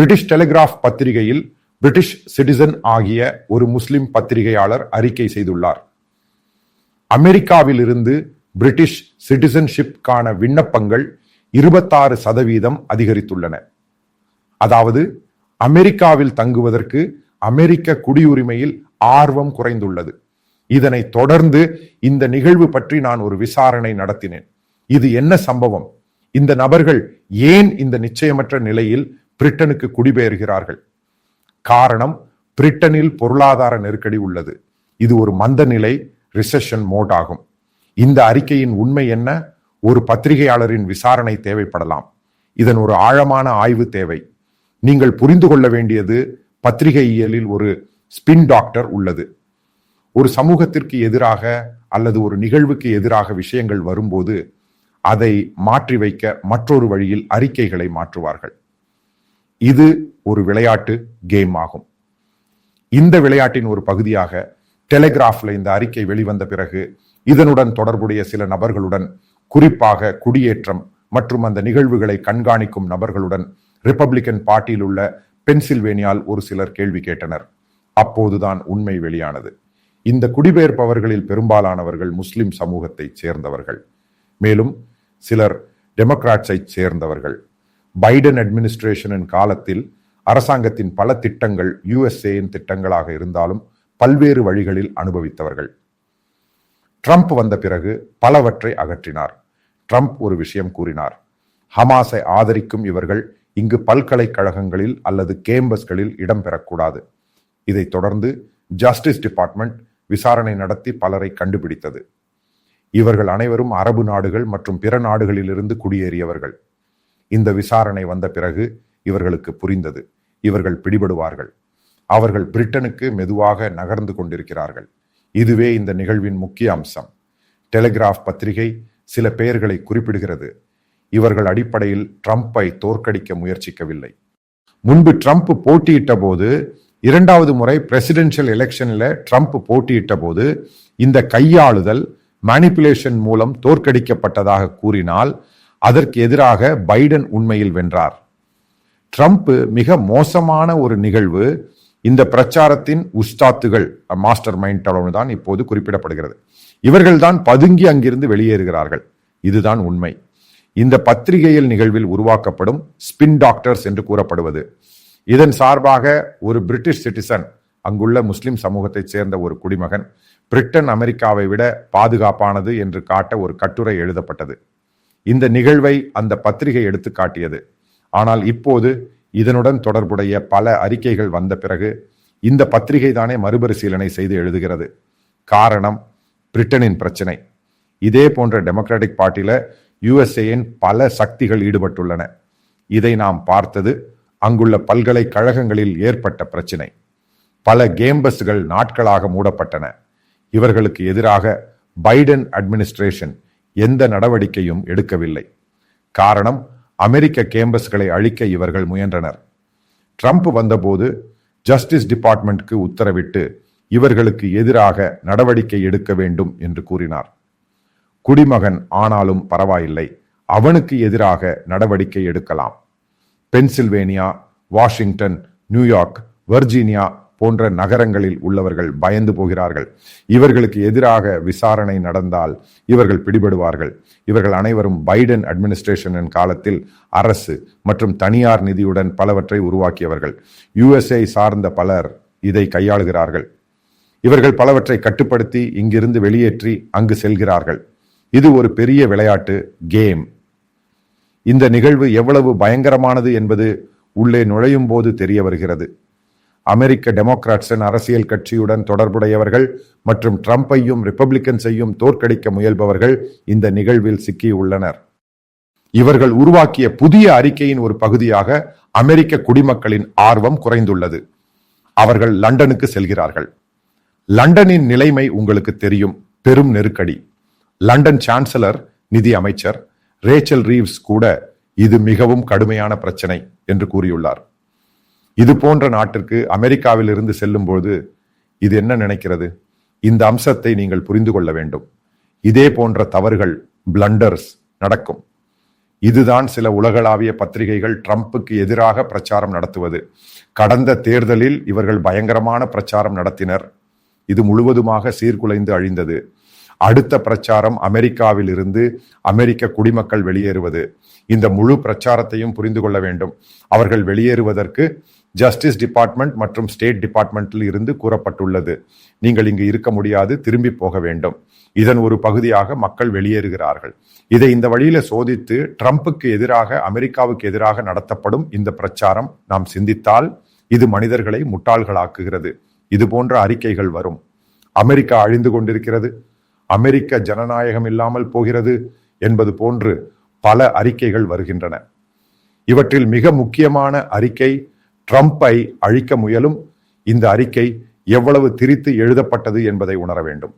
British telegraph பத்திரிகையில் British citizen ஆகிய ஒரு முஸ்லிம் பத்திரிகையாளர் அறிக்கை செய்துள்ளார். அமெரிக்காவில் இருந்து பிரிட்டிஷ் சிட்டிசன்ஷிப்கான விண்ணப்பங்கள் இருபத்தாறு சதவீதம் அதிகரித்துள்ளன. அதாவது அமெரிக்காவில் தங்குவதற்கு அமெரிக்க குடியுரிமையில் ஆர்வம் குறைந்துள்ளது. இதனை தொடர்ந்து இந்த நிகழ்வு பற்றி நான் ஒரு விசாரணை நடத்தினேன். இது என்ன சம்பவம்? இந்த நபர்கள் ஏன் இந்த நிச்சயமற்ற நிலையில் பிரிட்டனுக்கு குடிபெயர்கிறார்கள். காரணம் பிரிட்டனில் பொருளாதார நெருக்கடி உள்ளது. இது ஒரு மந்த நிலை ரிசெஷன் மோட் ஆகும். இந்த அறிக்கையின் உண்மை என்ன? ஒரு பத்திரிகையாளரின் விசாரணை தேவைப்படலாம். இதன் ஒரு ஆழமான ஆய்வு தேவை. நீங்கள் புரிந்து கொள்ள வேண்டியது பத்திரிகையியலில் ஒரு ஸ்பின் டாக்டர் உள்ளது. ஒரு சமூகத்திற்கு எதிராக அல்லது ஒரு நிகழ்வுக்கு எதிராக விஷயங்கள் வரும்போது அதை மாற்றி வைக்க மற்றொரு வழியில் அறிக்கைகளை மாற்றுவார்கள். இது ஒரு விளையாட்டு கேம் ஆகும். இந்த விளையாட்டின் ஒரு பகுதியாக டெலிகிராஃப்ல இந்த அறிக்கை வெளிவந்த பிறகு இதனுடன் தொடர்புடைய சில நபர்களுடன் குறிப்பாக குடியேற்றம் மற்றும் அந்த நிகழ்வுகளை கண்காணிக்கும் நபர்களுடன் ரிப்பப்ளிக்கன் பார்ட்டியில் உள்ள பென்சில்வேனியால் ஒரு சிலர் கேள்வி கேட்டனர். அப்போதுதான் உண்மை வெளியானது. இந்த குடிபெயர்ப்பவர்களில் பெரும்பாலானவர்கள் முஸ்லிம் சமூகத்தைச் சேர்ந்தவர்கள். மேலும் சிலர் டெமோக்ராட்ஸை சேர்ந்தவர்கள். பைடன் அட்மினிஸ்ட்ரேஷனின் காலத்தில் அரசாங்கத்தின் பல திட்டங்கள் யுஎஸ்ஏயின் திட்டங்களாக இருந்தாலும் பல்வேறு வழிகளில் அனுபவித்தவர்கள். ட்ரம்ப் வந்த பிறகு பலவற்றை அகற்றினார். ட்ரம்ப் ஒரு விஷயம் கூறினார். ஹமாஸை ஆதரிக்கும் இவர்கள் இங்கு பல்கலைக்கழகங்களில் அல்லது கேம்பஸ்களில் இடம்பெறக்கூடாது. இதைத் தொடர்ந்து ஜஸ்டிஸ் டிபார்ட்மெண்ட் விசாரணை நடத்தி பலரை கண்டுபிடித்தது. இவர்கள் அனைவரும் அரபு நாடுகள் மற்றும் பிற நாடுகளிலிருந்து குடியேறியவர்கள். இந்த விசாரணை வந்த பிறகு இவர்களுக்கு புரிந்தது. இவர்கள் பிடிபடுவார்கள். அவர்கள் பிரிட்டனுக்கு மெதுவாக நகர்ந்து கொண்டிருக்கிறார்கள். இதுவே இந்த நிகழ்வின் முக்கிய அம்சம். டெலிகிராஃப் பத்திரிகை சில பெயர்களை குறிப்பிடுகிறது. இவர்கள் அடிப்படையில் ட்ரம்ப்பை தோற்கடிக்க முயற்சிக்கவில்லை. முன்பு ட்ரம்ப் போட்டியிட்ட போது இரண்டாவது முறை பிரசிடென்ஷியல் எலெக்ஷனில் ட்ரம்ப் போட்டியிட்ட போது இந்த கையாளுதல் மேனிப்புலேஷன் மூலம் தோற்கடிக்கப்பட்டதாக கூறினால் அதற்கு எதிராக பைடன் உண்மையில் வென்றார். ட்ரம்ப் மிக மோசமான ஒரு நிகழ்வு. இந்த பிரச்சாரத்தின் உஸ்தாத்துகள் மாஸ்டர் மைண்ட் தான் இப்போது குறிப்பிடப்படுகிறது. இவர்கள்தான் பதுங்கி அங்கிருந்து வெளியேறுகிறார்கள். இதுதான் உண்மை. இந்த பத்திரிகையில் நிகழ்வில் உருவாக்கப்படும் ஸ்பின் டாக்டர்ஸ் என்று கூறப்படுவது. இதன் சார்பாக ஒரு பிரிட்டிஷ் சிட்டிசன் அங்குள்ள முஸ்லிம் சமூகத்தைச் சேர்ந்த ஒரு குடிமகன் பிரிட்டன் அமெரிக்காவை விட பாதுகாப்பானது என்று காட்ட ஒரு கட்டுரை எழுதப்பட்டது. இந்த நிகழ்வை அந்த பத்திரிகை எடுத்து காட்டியது. ஆனால் இப்போது இதனுடன் தொடர்புடைய பல அறிக்கைகள் வந்த பிறகு இந்த பத்திரிகை தானே மறுபரிசீலனை செய்து எழுதுகிறது. காரணம் பிரிட்டனின் பிரச்சனை. இதே போன்ற டெமோக்ராட்டிக் பார்ட்டியில யுஎஸ்ஏயின் பல சக்திகள் ஈடுபட்டுள்ளன. இதை நாம் பார்த்தது அங்குள்ள பல்கலைக்கழகங்களில் ஏற்பட்ட பிரச்சினை. பல கேம்பஸ்கள் நாட்களாக மூடப்பட்டன. இவர்களுக்கு எதிராக பைடன் அட்மினிஸ்ட்ரேஷன் எந்த நடவடிக்கையும் எடுக்கவில்லை. காரணம் அமெரிக்க கேம்பஸ்களை அழிக்க இவர்கள் முயன்றனர். ட்ரம்ப் வந்தபோது ஜஸ்டிஸ் டிபார்ட்மெண்ட்க்கு உத்தரவிட்டு இவர்களுக்கு எதிராக நடவடிக்கை எடுக்க வேண்டும் என்று கூறினார். குடிமகன் ஆனாலும் பரவாயில்லை. அவனுக்கு எதிராக நடவடிக்கை எடுக்கலாம். பென்சில்வேனியா வாஷிங்டன் நியூயார்க் வர்ஜீனியா போன்ற நகரங்களில் உள்ளவர்கள் பயந்து போகிறார்கள். இவர்களுக்கு எதிராக விசாரணை நடந்தால் இவர்கள் பிடிபடுவார்கள். இவர்கள் அனைவரும் பைடன் அட்மினிஸ்ட்ரேஷனின் காலத்தில் அரசு மற்றும் தனியார் நிதியுடன் பலவற்றை உருவாக்கியவர்கள். யுஎஸ்ஏ சார்ந்த பலர் இதை கையாளுகிறார்கள். இவர்கள் பலவற்றை கட்டுப்படுத்தி இங்கிருந்து வெளியேற்றி அங்கு செல்கிறார்கள். இது ஒரு பெரிய விளையாட்டு கேம். இந்த நிகழ்வு எவ்வளவு பயங்கரமானது என்பது உள்ளே நுழையும் போது தெரிய வருகிறது. அமெரிக்க டெமோக்ராட்ஸின் அரசியல் கட்சியுடன் தொடர்புடையவர்கள் மற்றும் ட்ரம்ப்பையும் ரிப்பப்ளிக்கன்ஸையும் தோற்கடிக்க முயல்பவர்கள் இந்த நிகழ்வில் சிக்கியுள்ளனர். இவர்கள் உருவாக்கிய புதிய அறிக்கையின் ஒரு பகுதியாக அமெரிக்க குடிமக்களின் ஆர்வம் குறைந்துள்ளது. அவர்கள் லண்டனுக்கு செல்கிறார்கள். லண்டனின் நிலைமை உங்களுக்கு தெரியும். பெரும் நெருக்கடி. லண்டன் சான்சலர் நிதி அமைச்சர் ரேச்சல் ரீவ்ஸ் கூட இது மிகவும் கடுமையான பிரச்சனை என்று கூறியுள்ளார். இது போன்ற நாட்டிற்கு அமெரிக்காவில் இருந்து செல்லும்போது இது என்ன நினைக்கிறது? இந்த அம்சத்தை நீங்கள் புரிந்து கொள்ள வேண்டும். இதே போன்ற தவறுகள் பிளண்டர்ஸ் நடக்கும். இதுதான் சில உலகளாவிய பத்திரிகைகள் ட்ரம்புக்கு எதிராக பிரச்சாரம் நடத்துவது. கடந்த தேர்தலில் இவர்கள் பயங்கரமான பிரச்சாரம் நடத்தினர். இது முழுவதுமாக சீர்குலைந்து அழிந்தது. அடுத்த பிரச்சாரம் அமெரிக்காவில் இருந்து அமெரிக்க குடிமக்கள் வெளியேறுவது. இந்த முழு பிரச்சாரத்தையும் புரிந்து கொள்ள வேண்டும். அவர்கள் வெளியேறுவதற்கு ஜஸ்டிஸ் டிபார்ட்மெண்ட் மற்றும் ஸ்டேட் டிபார்ட்மெண்ட்டில் இருந்து கூறப்பட்டுள்ளது. நீங்கள் இங்கு இருக்க முடியாது திரும்பி போக வேண்டும். இதன் ஒரு பகுதியாக மக்கள் வெளியேறுகிறார்கள். இதை இந்த வழியில சோதித்து ட்ரம்புக்கு எதிராக அமெரிக்காவுக்கு எதிராக நடத்தப்படும் இந்த பிரச்சாரம் நாம் சிந்தித்தால் இது மனிதர்களை முட்டாள்களாக்குகிறது. இது போன்ற அறிக்கைகள் வரும். அமெரிக்கா அழிந்து கொண்டிருக்கிறது. அமெரிக்க ஜனநாயகம் இல்லாமல் போகிறது என்பது போன்று பல அறிக்கைகள் வருகின்றன. இவற்றில் மிக முக்கியமான அறிக்கை ட்ரம்ப்பை அழிக்க முயலும். இந்த அறிக்கை எவ்வளவு திரித்து எழுதப்பட்டது என்பதை உணர வேண்டும்.